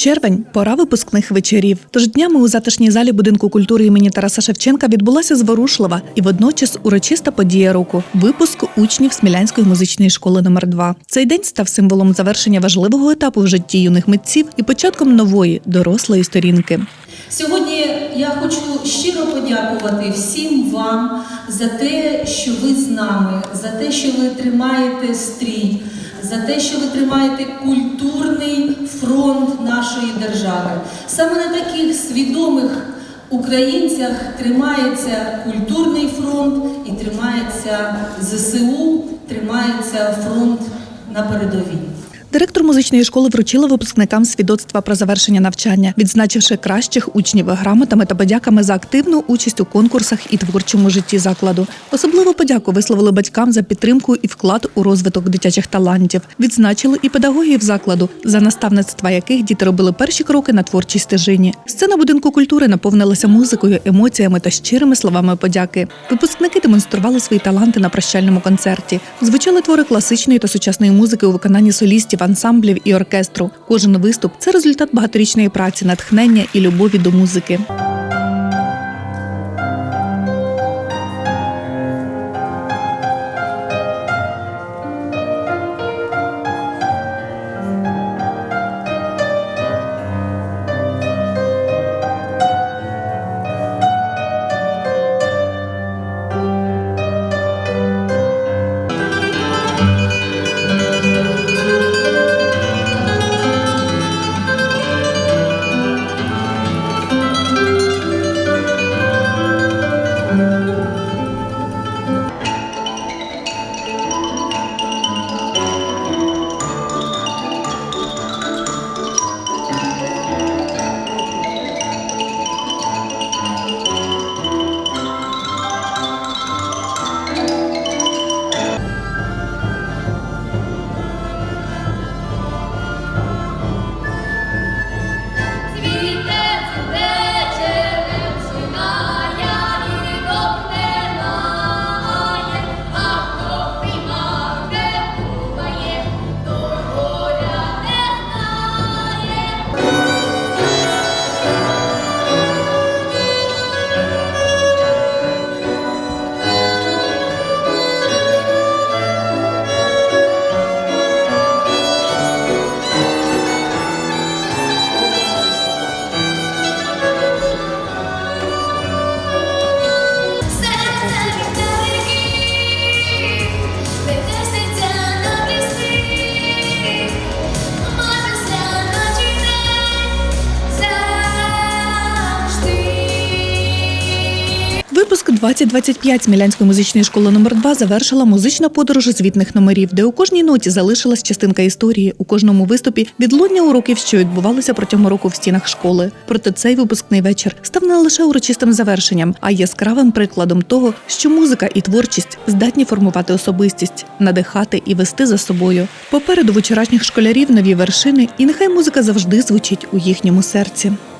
Червень пора випускних вечорів. Тож днями у затишній залі будинку культури імені Тараса Шевченка відбулася зворушлива і водночас урочиста подія року випуск учнів Смілянської музичної школи номер 2 Цей день став символом завершення важливого етапу в житті юних митців і початком нової дорослої сторінки. Сьогодні я хочу щиро подякувати всім вам за те, що ви з нами, за те, що ви тримаєте стрій, за те, що ви тримаєте культурний фронт нашої держави. Саме на таких свідомих українцях тримається культурний фронт і тримається ЗСУ, тримається фронт на передовій. Директор музичної школи вручила випускникам свідоцтва про завершення навчання, відзначивши кращих учнів грамотами та подяками за активну участь у конкурсах і творчому житті закладу. Особливу подяку висловили батькам за підтримку і вклад у розвиток дитячих талантів. Відзначили і педагогів закладу, за наставництва яких діти робили перші кроки на творчій стежині. Сцена будинку культури наповнилася музикою, емоціями та щирими словами подяки. Випускники демонстрували свої таланти на прощальному концерті. Звучали твори класичної та сучасної музики у виконанні солістів, ансамблів і оркестру. Кожен виступ це результат багаторічної праці, натхнення і любові до музики. Випуск 2025 Смілянської музичної школи номер 2 завершила музична подорож звітних номерів, де у кожній ноті залишилась частинка історії, у кожному виступі відлуння уроків, що відбувалися протягом року в стінах школи. Проте цей випускний вечір став не лише урочистим завершенням, а яскравим прикладом того, що музика і творчість здатні формувати особистість, надихати і вести за собою. Попереду в вчорашніх школярів нові вершини, і нехай музика завжди звучить у їхньому серці.